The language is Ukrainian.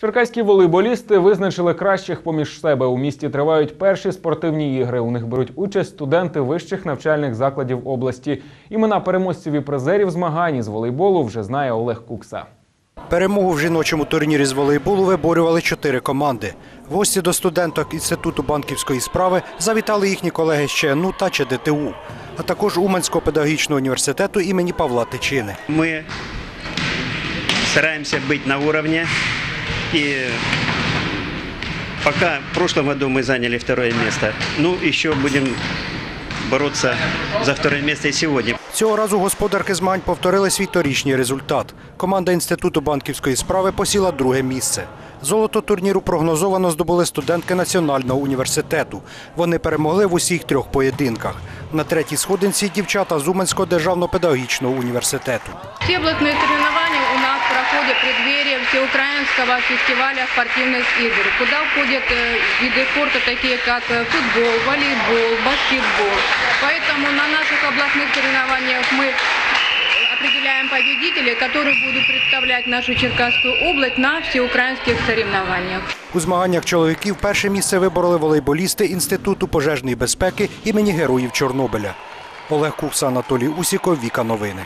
Черкаські волейболісти визначили кращих поміж себе. У місті тривають перші спортивні ігри. У них беруть участь студенти вищих навчальних закладів області. Імена переможців і призерів змагань із волейболу вже знає Олег Кукса. Перемогу в жіночому турнірі з волейболу виборювали чотири команди. В гості до студенток Інституту банківської справи завітали їхні колеги з ЧНУ та ЧДТУ, а також Уманського педагогічного університету імені Павла Тичини. Мы стараемся быть на уровне. И пока в прошлом году мы заняли второе место. Ну, еще будем бороться за второе место и сегодня. Цього разу господарки змагань повторили свій торічній результат. Команда Інституту банківської справи посіла друге місце. Золото турніру прогнозовано здобули студентки Національного університету. Вони перемогли в усіх трьох поєдинках. На третій сходинці дівчата з Уманського державного педагогічного університету. Все областные соревнования у нас проходят в преддверии Всеукраинского фестиваля спортивных игр, куда входят э, виды спорта такие как э, футбол, волейбол, баскетбол. Поэтому на наших областных соревнованиях мы определяем победителей, которые будут представлять нашу Черкасскую область на всеукраїнських соревнованиях. У змаганнях чоловіків перше місце вибороли волейболісти Інституту пожежної безпеки імені Героїв Чорнобиля. Олег Кукса, Анатолій Усіков, Віка Новини.